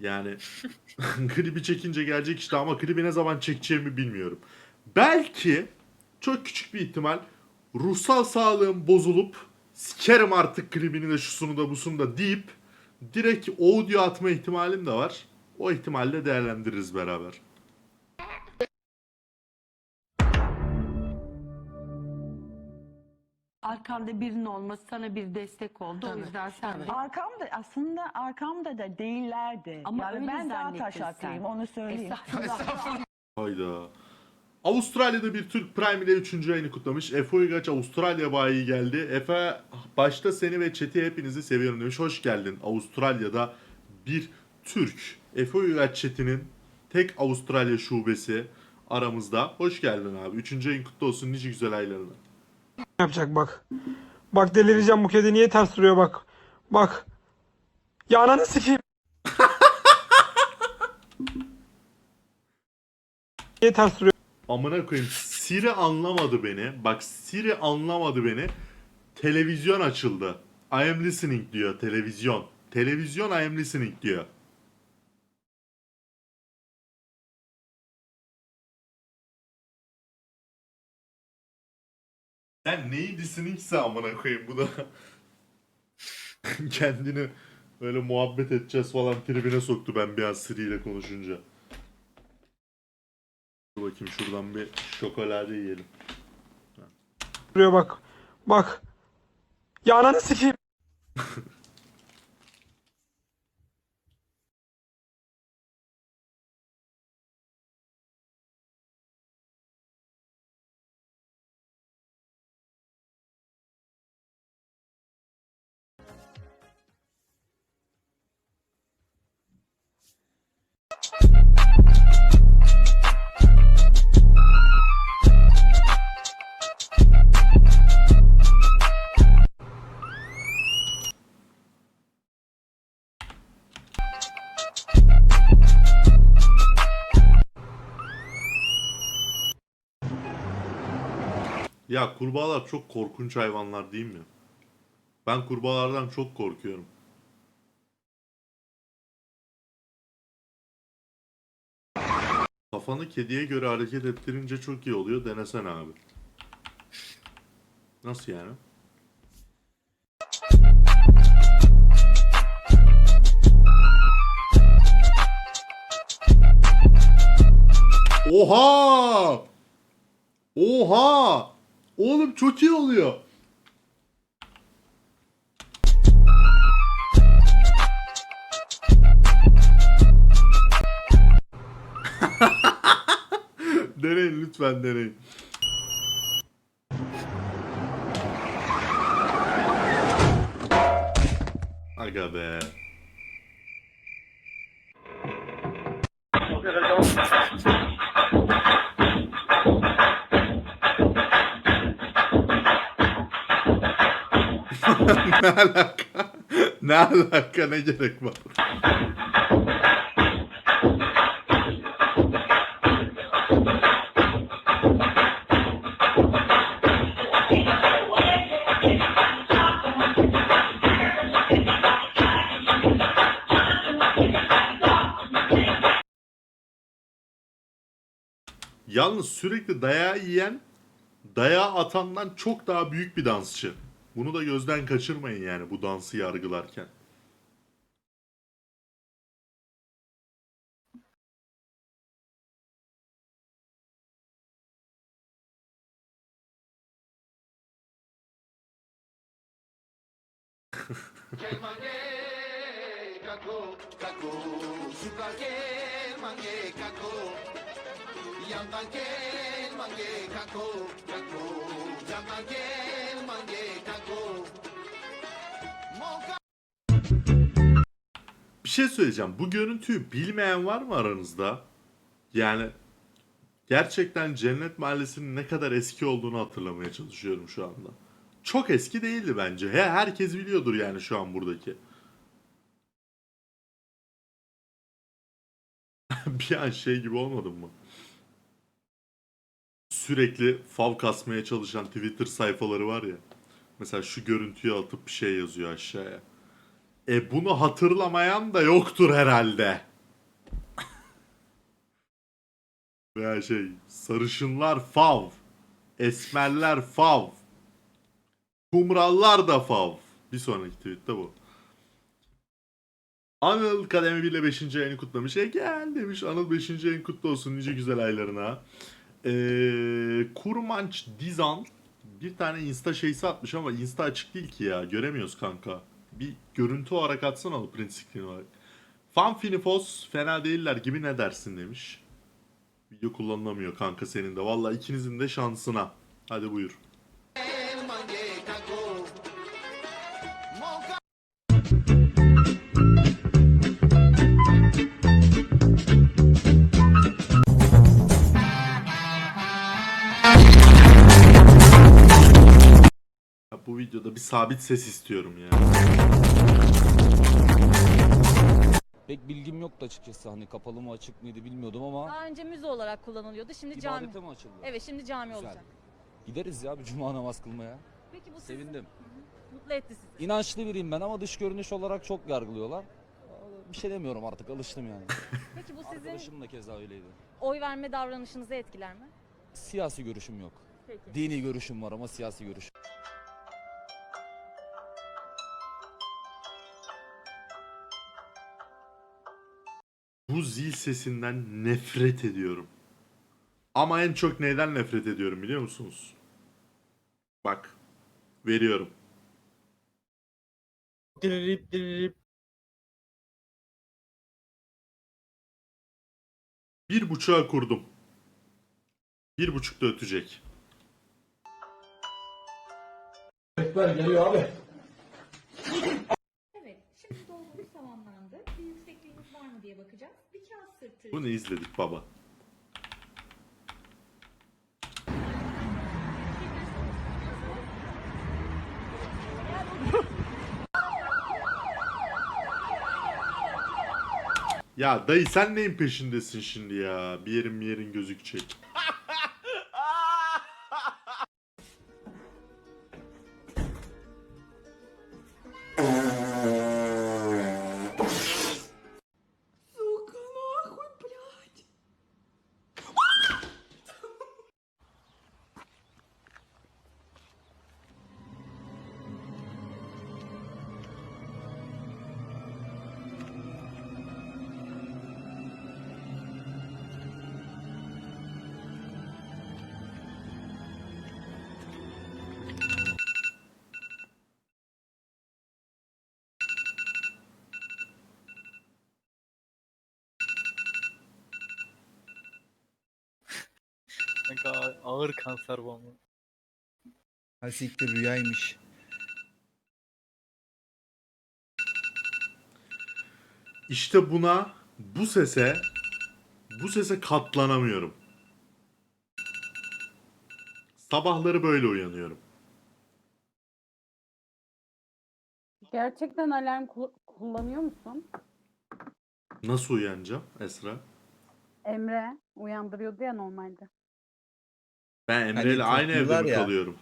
Yani klibi çekince gelecek işte ama klibi ne zaman çekeceğimi bilmiyorum. Belki çok küçük bir ihtimal ruhsal sağlığım bozulup sikerim artık klibini de şusunu da busunu da deyip direkt audio atma ihtimalim de var. O ihtimalle değerlendiririz beraber. Arkanda birinin olması sana bir destek oldu. o yüzden sen de. Arkamda aslında arkamda da değillerdi. Ama yani öyle ben daha zannettin taş atlıyım sen. onu söyleyeyim. Estağfurullah. Hayda. Avustralya'da bir Türk Prime ile 3. ayını kutlamış. Efe Uygaç Avustralya bayi geldi. Efe başta seni ve chat'i hepinizi seviyorum demiş. Hoş geldin. Avustralya'da bir Türk. Efe Uygaç chat'inin tek Avustralya şubesi aramızda. Hoş geldin abi. 3. ayın kutlu olsun. Nice güzel aylarına. Yapacak bak. Bak delireceğim bu kedi niye ters duruyor bak. Bak. Ya ananı sikeyim. niye ters duruyor? Amına koyayım. Siri anlamadı beni. Bak Siri anlamadı beni. Televizyon açıldı. I am listening diyor televizyon. Televizyon I am listening diyor. Sen neyi listeningse amına koyayım bu da. Kendini böyle muhabbet edeceğiz falan tribine soktu ben bir an Siri ile konuşunca. Dur bakayım şuradan bir şokolade yiyelim. duruyor bak. Bak. Ya ananı sikeyim. Ya kurbağalar çok korkunç hayvanlar değil mi? Ben kurbağalardan çok korkuyorum. Kafanı kediye göre hareket ettirince çok iyi oluyor. Denesene abi. Nasıl yani? Oha! Oha! Oğlum çok iyi oluyor. Deneyin lütfen deneyin. Aga be. ne alaka? Ne alaka ne gerek var? Yalnız sürekli dayağı yiyen, dayağı atandan çok daha büyük bir dansçı. Bunu da gözden kaçırmayın yani bu dansı yargılarken. Bir şey söyleyeceğim. Bu görüntüyü bilmeyen var mı aranızda? Yani gerçekten Cennet Mahallesi'nin ne kadar eski olduğunu hatırlamaya çalışıyorum şu anda. Çok eski değildi bence. He, herkes biliyordur yani şu an buradaki. bir an şey gibi olmadın mı? sürekli fav kasmaya çalışan Twitter sayfaları var ya. Mesela şu görüntüyü atıp bir şey yazıyor aşağıya. E bunu hatırlamayan da yoktur herhalde. Veya şey sarışınlar fav. Esmerler fav. Kumrallar da fav. Bir sonraki tweette bu. Anıl kademi 1 ile 5. ayını kutlamış. E gel demiş Anıl 5. ayın kutlu olsun nice güzel aylarına. Ee, Kurmanç Dizan bir tane insta şeysi atmış ama insta açık değil ki ya. Göremiyoruz kanka. Bir görüntü olarak atsana onu print screen olarak. Fanfinifos fena değiller gibi ne dersin demiş. Video kullanılamıyor kanka senin de. Valla ikinizin de şansına. Hadi buyur. Videoda bir sabit ses istiyorum ya. Pek bilgim yoktu açıkçası hani kapalı mı açık mıydı bilmiyordum ama Daha önce müze olarak kullanılıyordu. Şimdi cami. ibadete mi açıldı? Evet şimdi cami Güzel. olacak. Gideriz ya bir cuma namaz kılmaya. Peki bu sizi Sevindim. mutlu etti sizi. İnançlı biriyim ben ama dış görünüş olarak çok yargılıyorlar. Bir şey demiyorum artık alıştım yani. Peki bu sizin Arkadaşım da keza öyleydi. oy verme davranışınızı etkiler mi? Siyasi görüşüm yok. Peki. Dini görüşüm var ama siyasi görüş. Bu zil sesinden nefret ediyorum. Ama en çok neyden nefret ediyorum biliyor musunuz? Bak. Veriyorum. Diririp diririp. Bir buçuğa kurdum. Bir buçukta ötecek. Evet, Bunu izledik baba. Ya dayı sen neyin peşindesin şimdi ya? Bir yerin bir yerin gözükecek. Kanka ağır kanser bu ama. Ha siktir rüyaymış. İşte buna, bu sese, bu sese katlanamıyorum. Sabahları böyle uyanıyorum. Gerçekten alarm ku- kullanıyor musun? Nasıl uyanacağım Esra? Emre uyandırıyordu ya normalde. Ben Emre ile Hani aynı evde mi ya. kalıyorum?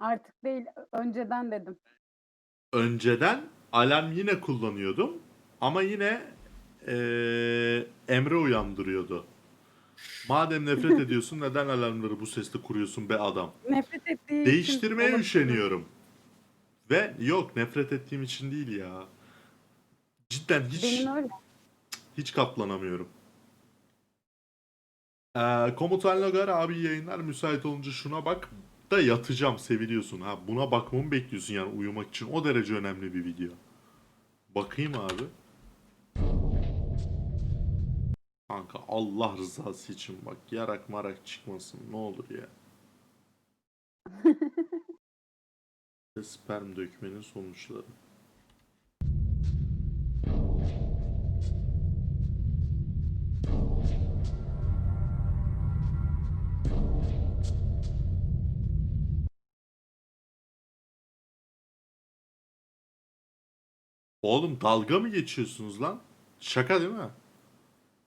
Artık değil önceden dedim. Önceden alarm yine kullanıyordum ama yine eee, Emre uyandırıyordu. Madem nefret ediyorsun neden alarmları bu sesle kuruyorsun be adam? Nefret ettiği Değiştirmeye için üşeniyorum. Ve yok nefret ettiğim için değil ya. Cidden hiç Benim öyle. hiç katlanamıyorum. Ee, Komutan Logar abi yayınlar müsait olunca şuna bak da yatacağım seviliyorsun ha. Buna bakmamı bekliyorsun yani uyumak için. O derece önemli bir video. Bakayım abi. Kanka Allah rızası için bak yarak marak çıkmasın ne olur ya. Sperm dökmenin sonuçları. Oğlum dalga mı geçiyorsunuz lan? Şaka değil mi?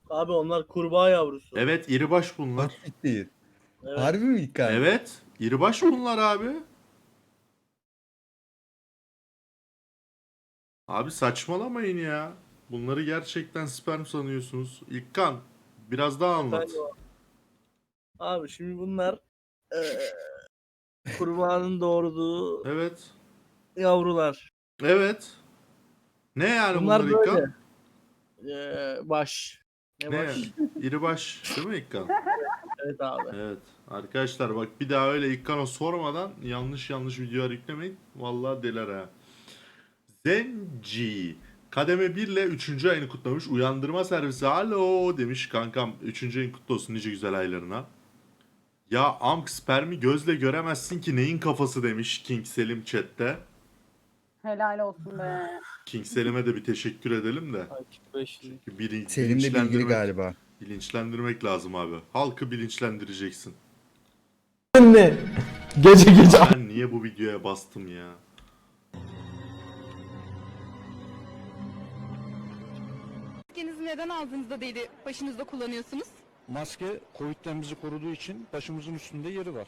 Abi onlar kurbağa yavrusu. Evet iribaş bunlar. Bak siktir. Evet. Harbi mi İlkan? Evet iribaş bunlar abi. Abi saçmalamayın ya. Bunları gerçekten sperm sanıyorsunuz. İlkan biraz daha anlat. Abi şimdi bunlar eee kurbanın doğurduğu Evet. yavrular. Evet. Ne yani Bunlar bunlar İlkan? böyle. Eee baş. Ne, Ne? baş? İri baş değil mi İlkan? Evet abi. Evet. Arkadaşlar bak bir daha öyle İlkan'a sormadan yanlış yanlış videolar yüklemeyin. Vallahi deler ha. Zenci. Kademe 1 ile 3. ayını kutlamış. Uyandırma servisi alo demiş kankam. 3. ayın kutlu olsun nice güzel aylarına. Ya amk spermi gözle göremezsin ki neyin kafası demiş King Selim chatte. Helal olsun be. King Selim'e de bir teşekkür edelim de. Takip 500. Bilin, Selim de bilgili bilinçlendirmek- galiba. Bilinçlendirmek lazım abi. Halkı bilinçlendireceksin. Ne? Gece gece Ben niye bu videoya bastım ya? Maskenizi neden ağzınızda değil başınızda kullanıyorsunuz? Maske Covid'den bizi koruduğu için başımızın üstünde yeri var.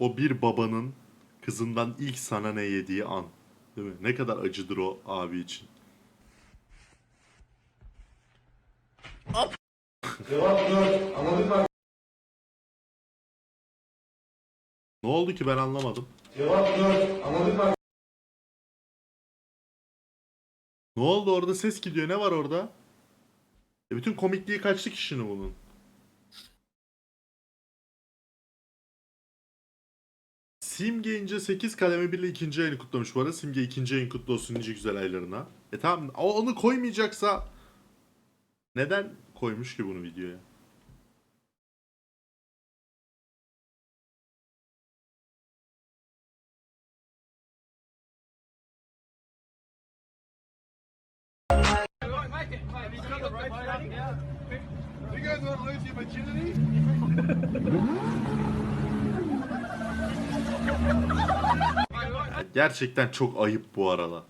O bir babanın kızından ilk sana ne yediği an. Değil mi? Ne kadar acıdır o abi için. Ne oldu ki ben anlamadım. Ne oldu orada ses gidiyor ne var orada? E bütün komikliği kaçtı kişinin bunun. Simge İnce 8 kademe 1 ile ikinci ayını kutlamış bu arada. Simge ikinci ayın kutlu olsun nice güzel aylarına. E tamam onu koymayacaksa neden koymuş ki bunu videoya? Gerçekten çok ayıp bu arada.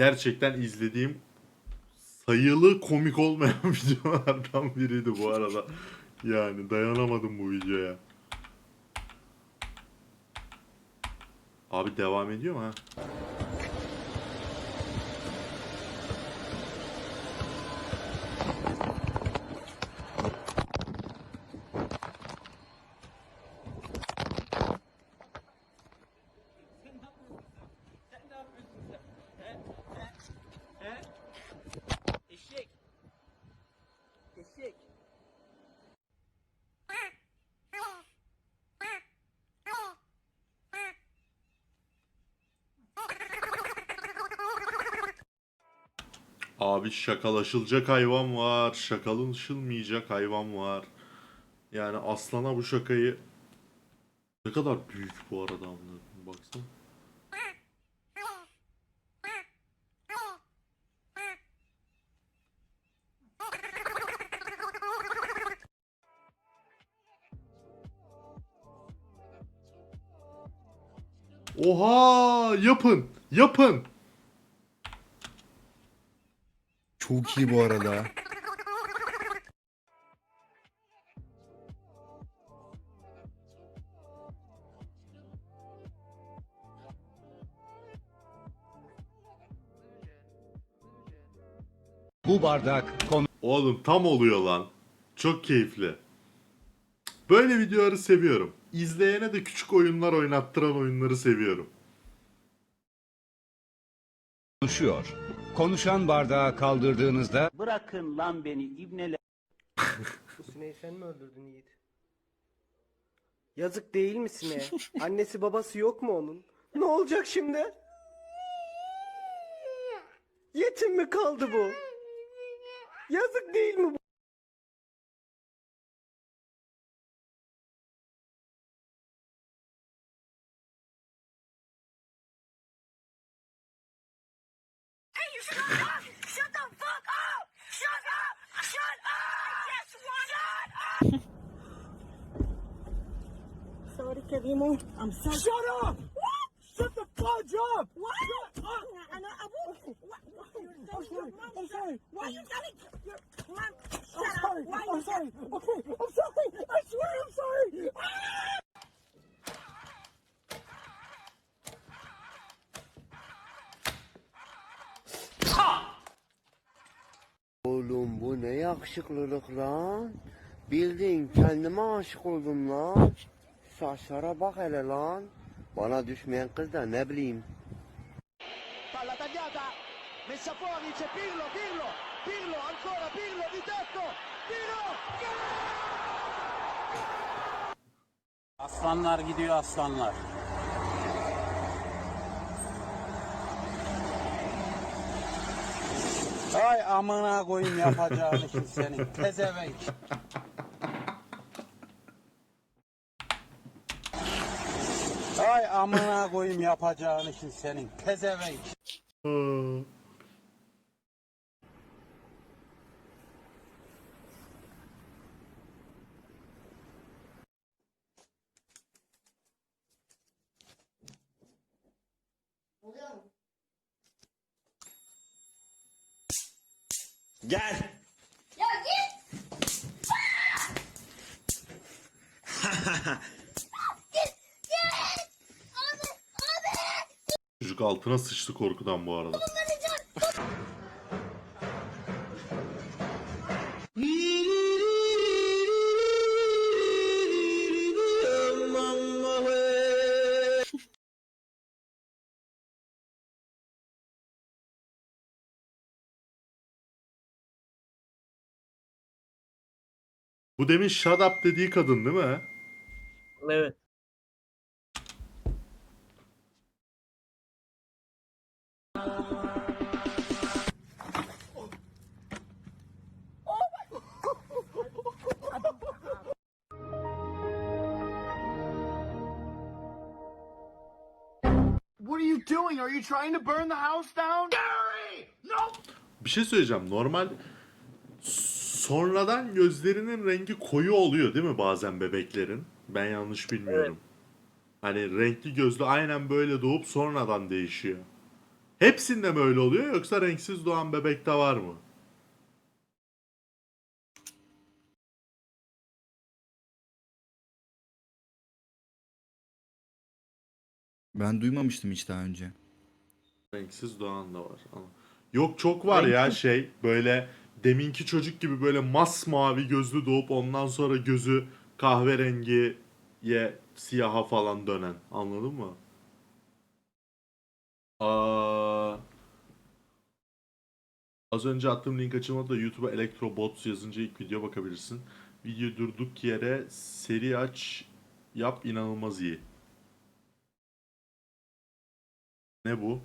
Gerçekten izlediğim sayılı komik olmayan videolardan biriydi bu arada. Yani dayanamadım bu videoya. Abi devam ediyor mu ha? Abi şakalaşılacak hayvan var. Şakalaşılmayacak hayvan var. Yani aslana bu şakayı ne kadar büyük bu arada anladım. Baksana. Oha yapın yapın. Çok iyi bu arada. Bu bardak Oğlum tam oluyor lan. Çok keyifli. Böyle videoları seviyorum. İzleyene de küçük oyunlar oynattıran oyunları seviyorum. konuşuyor. Konuşan bardağı kaldırdığınızda Bırakın lan beni ibneler. Sineği sen mi öldürdün Yiğit? Yazık değil mi sineğe? Annesi babası yok mu onun? Ne olacak şimdi? Yetim mi kaldı bu? Yazık değil mi bu? Sorry, Kevin. I'm sorry. Shut up! What? Shut the fudge up! What? Shut up! I, I won't. What? I'm sorry. I'm sorry. Why are you telling your mom? I'm sorry. I'm sorry. Okay. I'm sorry. I swear I'm sorry. Oğlum bu ne yakışıklılık lan. Bildin kendime aşık oldum lan. Saçlara bak hele lan. Bana düşmeyen kız da ne bileyim. Palla tagliata. Messa fuori c'è Pirlo. Pirlo. Pirlo ancora. Pirlo di tetto. Pirlo. Aslanlar gidiyor aslanlar. Ay amına koyayım yapacağını şimdi senin. Pezevenk. Ay amına koyayım yapacağını şimdi senin. Pezevenk. Aa. Gel. Çocuk altına sıçtı korkudan bu arada. Bu demin shut up dediği kadın değil mi? Evet. You doing? Are you trying to burn the house down? Gary! No! Bir şey söyleyeceğim. Normal sonradan gözlerinin rengi koyu oluyor değil mi bazen bebeklerin? Ben yanlış bilmiyorum. Hani renkli gözlü aynen böyle doğup sonradan değişiyor. Hepsinde mi öyle oluyor yoksa renksiz doğan bebekte var mı? Ben duymamıştım hiç daha önce. Renksiz doğan da var. Ama- Yok çok var ya şey böyle deminki çocuk gibi böyle masmavi gözlü doğup ondan sonra gözü kahverengiye siyaha falan dönen. Anladın mı? Aa, az önce attığım link açılmadı da YouTube'a Electrobots yazınca ilk video bakabilirsin. Video durduk yere seri aç yap inanılmaz iyi. Ne bu?